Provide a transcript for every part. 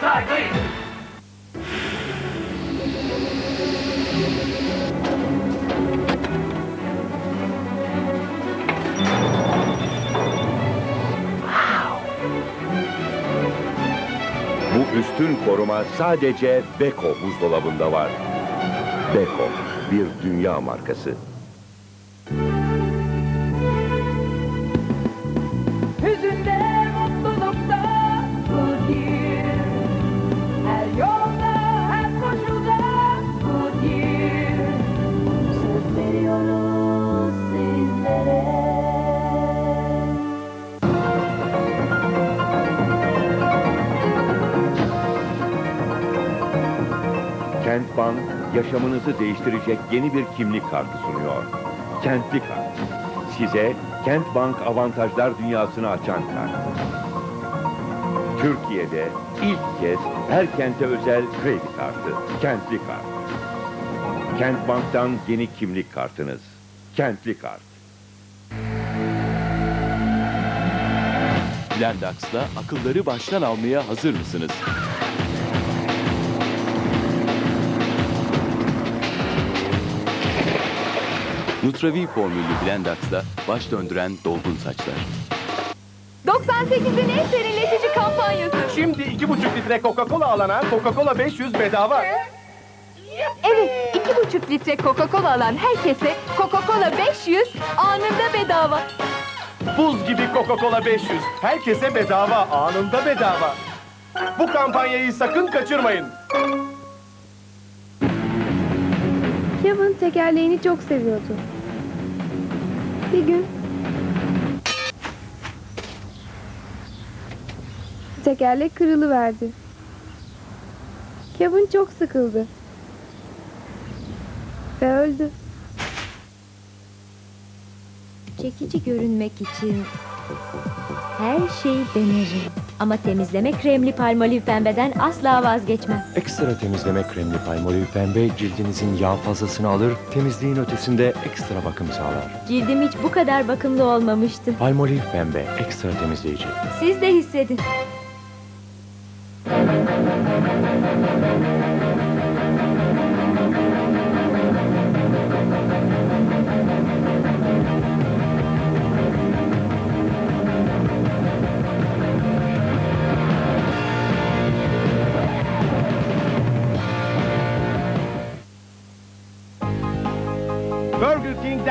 Slide, please. Bu üstün koruma sadece Beko buzdolabında var. Beko, bir dünya markası. Kent Bank, yaşamınızı değiştirecek yeni bir kimlik kartı sunuyor. Kentli Kart. Size Kent Bank avantajlar dünyasını açan kart. Türkiye'de ilk kez her kente özel kredi kartı. Kentli Kart. Kent Bank'tan yeni kimlik kartınız. Kentli Kart. Blendax'la akılları baştan almaya hazır mısınız? Nutravi formüllü Blendax'la baş döndüren dolgun saçlar. 98'in en serinletici kampanyası Şimdi iki buçuk litre Coca-Cola alana Coca-Cola 500 bedava. Evet, iki buçuk litre Coca-Cola alan herkese Coca-Cola 500 anında bedava. Buz gibi Coca-Cola 500. Herkese bedava, anında bedava. Bu kampanyayı sakın kaçırmayın. Kevin tekerleğini çok seviyordu. Bir gün tekerlek kırılıverdi. Kevin çok sıkıldı. Ve öldü. Çekici görünmek için her şeyi denerim. Ama temizleme kremli palmolive pembeden asla vazgeçmem. Ekstra temizleme kremli palmolive pembe cildinizin yağ fazlasını alır, temizliğin ötesinde ekstra bakım sağlar. Cildim hiç bu kadar bakımlı olmamıştı. Palmolive pembe ekstra temizleyici. Siz de hissedin.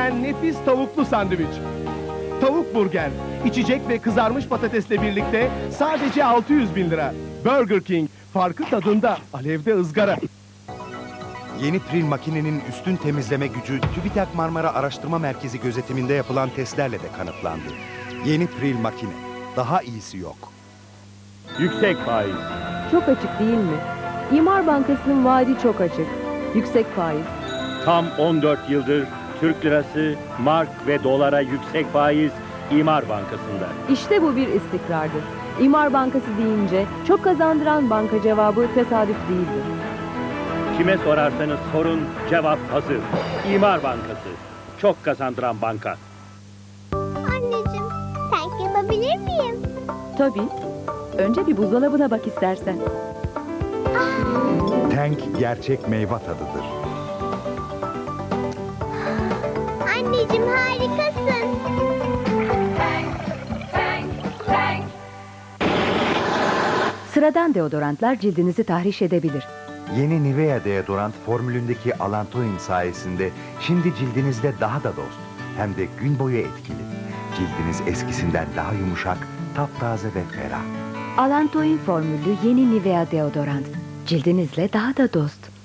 King'den nefis tavuklu sandviç. Tavuk burger, içecek ve kızarmış patatesle birlikte sadece 600 bin lira. Burger King, farkı tadında, alevde ızgara. Yeni Pril makinenin üstün temizleme gücü TÜBİTAK Marmara Araştırma Merkezi gözetiminde yapılan testlerle de kanıtlandı. Yeni Pril makine. Daha iyisi yok. Yüksek faiz. Çok açık değil mi? İmar Bankası'nın vaadi çok açık. Yüksek faiz. Tam 14 yıldır Türk lirası, mark ve dolara yüksek faiz İmar Bankası'nda. İşte bu bir istikrardır. İmar Bankası deyince çok kazandıran banka cevabı tesadüf değildir. Kime sorarsanız sorun cevap hazır. İmar Bankası. Çok kazandıran banka. Anneciğim, tank yapabilir miyim? Tabii. Önce bir buzdolabına bak istersen. Tank gerçek meyve tadıdır. Anneciğim harikasın. Sıradan deodorantlar cildinizi tahriş edebilir. Yeni Nivea deodorant formülündeki Alantoin sayesinde şimdi cildinizde daha da dost. Hem de gün boyu etkili. Cildiniz eskisinden daha yumuşak, taptaze ve ferah. Alantoin formüllü yeni Nivea deodorant. Cildinizle daha da dost.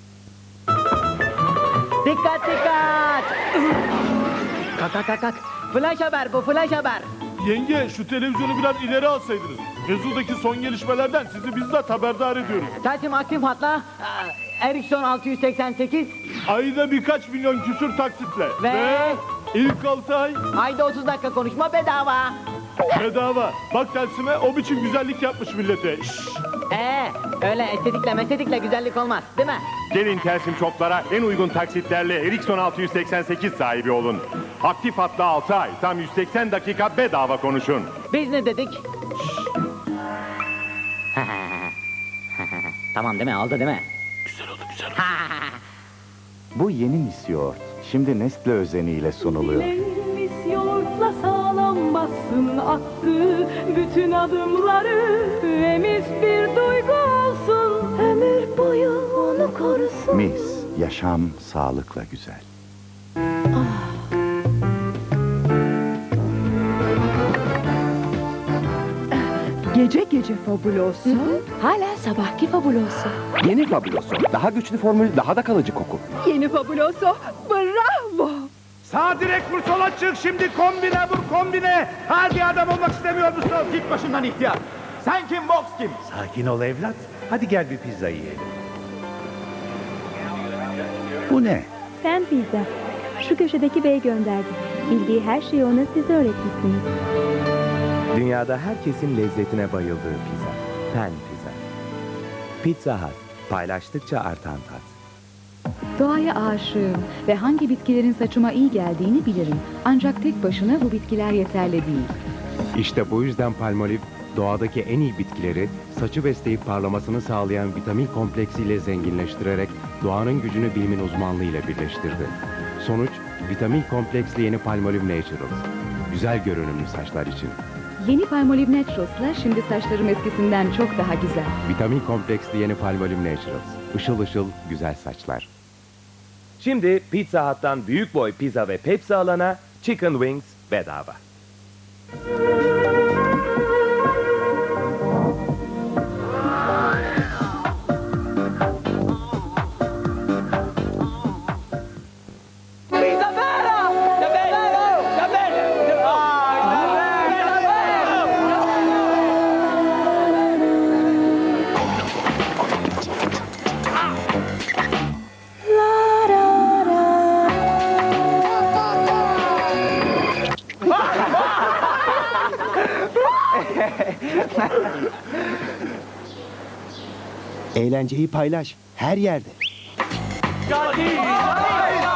Kalk kalk kalk kalk. Flash haber bu flash haber. Yenge şu televizyonu biraz ileri alsaydınız. Mevzudaki son gelişmelerden sizi bizzat haberdar ediyoruz. Telsim aktif hatla. Aa, Ericsson 688 Ayda birkaç milyon küsür taksitle. Ve- ilk 6 ay ayda 30 dakika konuşma bedava. Bedava. Bak tersime o biçim güzellik yapmış millete. Şşş. Ee, öyle estetikle mesetikle güzellik olmaz değil mi? Gelin Telsim Çoklar'a en uygun taksitlerle Ericsson 688 sahibi olun. Aktif hatta 6 ay, tam 180 dakika bedava konuşun. Biz ne dedik? tamam değil mi? Oldu değil mi? Bu yeni misyoğurt. Şimdi Nestle özeniyle sunuluyor. Bassın attı bütün adımları Emiz bir duygu olsun ömür boyu onu korusun Mis, yaşam sağlıkla güzel. Gece gece fabuloso. Hala sabahki fabuloso. Yeni Fabuloso. Daha güçlü formül, daha da kalıcı koku. Yeni fabuloso. Bravo. Sağ direk vur sola çık şimdi kombine vur kombine. Hadi adam olmak istemiyor musun? Git başımdan ihtiyar. Sen kim boks kim? Sakin ol evlat. Hadi gel bir pizza yiyelim. Bu ne? Sen pizza şu köşedeki bey gönderdi Bildiği her şeyi ona siz öğretmişsiniz Dünyada herkesin lezzetine bayıldığı pizza. Pen Pizza. Pizza Hut. Paylaştıkça artan tat. Doğaya aşığım ve hangi bitkilerin saçıma iyi geldiğini bilirim. Ancak tek başına bu bitkiler yeterli değil. İşte bu yüzden Palmolive doğadaki en iyi bitkileri saçı besleyip parlamasını sağlayan vitamin kompleksiyle zenginleştirerek doğanın gücünü bilimin uzmanlığıyla birleştirdi. Sonuç vitamin kompleksli yeni Palmolive Naturals. Güzel görünümlü saçlar için. Yeni Palmolive Naturals'la şimdi saçlarım eskisinden çok daha güzel. Vitamin kompleksli yeni Palmolive Naturals. Işıl ışıl güzel saçlar. Şimdi Pizza Hut'tan büyük boy pizza ve Pepsi alana Chicken Wings bedava. Eğlenceyi paylaş. Her yerde. Hadi!